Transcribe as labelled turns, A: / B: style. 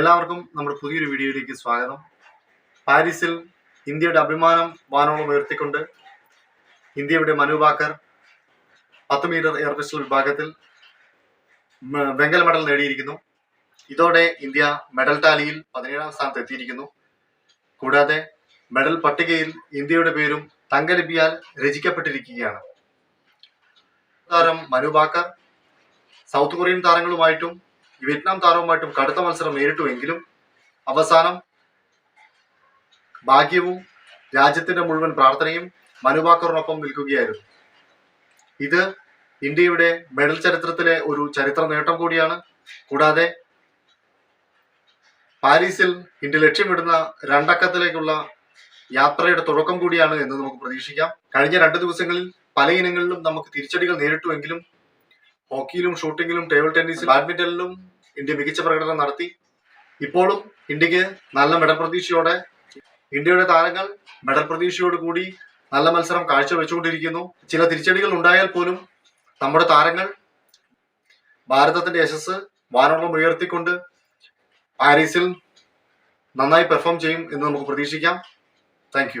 A: എല്ലാവർക്കും നമ്മുടെ പുതിയൊരു വീഡിയോയിലേക്ക് സ്വാഗതം. പാരീസിൽ ഇന്ത്യയുടെ അഭിമാനം വാനോളം ഉയർത്തിക്കൊണ്ട് ഇന്ത്യയുടെ മനുബാക്കർ പത്ത് മീറ്റർ എയർ പിസ്റ്റൾ വിഭാഗത്തിൽ വെങ്കല മെഡൽ നേടിയിരിക്കുന്നു. ഇതോടെ ഇന്ത്യ മെഡൽ ടാലിയിൽ പതിനേഴാം സ്ഥാനത്ത് എത്തിയിരിക്കുന്നു. കൂടാതെ മെഡൽ പട്ടികയിൽ ഇന്ത്യയുടെ പേരും തങ്കലിപിയാൽ രചിക്കപ്പെട്ടിരിക്കുകയാണ്. താരം മനുബാക്കർ സൗത്ത് കൊറിയൻ താരങ്ങളുമായിട്ടും വിയറ്റ്നാം താരവുമായിട്ടും കടുത്ത മത്സരം നേരിട്ടുവെങ്കിലും അവസാനം ഭാഗ്യവും രാജ്യത്തിന്റെ മുഴുവൻ പ്രാർത്ഥനയും മനുബാക്കറിനൊപ്പം നിൽക്കുകയായിരുന്നു. ഇത് ഇന്ത്യയുടെ മെഡൽ ചരിത്രത്തിലെ ഒരു ചരിത്ര നേട്ടം കൂടിയാണ്. കൂടാതെ പാരീസിൽ ഇന്ത്യ ലക്ഷ്യമിടുന്ന രണ്ടക്കത്തിലേക്കുള്ള യാത്രയുടെ തുടക്കം കൂടിയാണ് എന്ന് നമുക്ക് പ്രതീക്ഷിക്കാം. കഴിഞ്ഞ രണ്ട് ദിവസങ്ങളിൽ പല ഇനങ്ങളിലും നമുക്ക് തിരിച്ചടികൾ നേരിട്ടുവെങ്കിലും ഹോക്കിയിലും ഷൂട്ടിങ്ങിലും ടേബിൾ ടെന്നീസിലും ബാഡ്മിന്റണിലും ഇന്ത്യ മികച്ച പ്രകടനം നടത്തി. ഇപ്പോഴും ഇന്ത്യയ്ക്ക് നല്ല മെഡൽ പ്രതീക്ഷയോടെ ഇന്ത്യയുടെ താരങ്ങൾ മെഡൽ പ്രതീക്ഷയോട് കൂടി നല്ല മത്സരം കാഴ്ചവെച്ചുകൊണ്ടിരിക്കുന്നു. ചില തിരിച്ചടികൾ ഉണ്ടായാൽ പോലും നമ്മുടെ താരങ്ങൾ ഭാരതത്തിന്റെ യശസ് വാനോളം ഉയർത്തിക്കൊണ്ട് പാരീസിൽ നന്നായി പെർഫോം ചെയ്യും എന്ന് നമുക്ക് പ്രതീക്ഷിക്കാം. താങ്ക്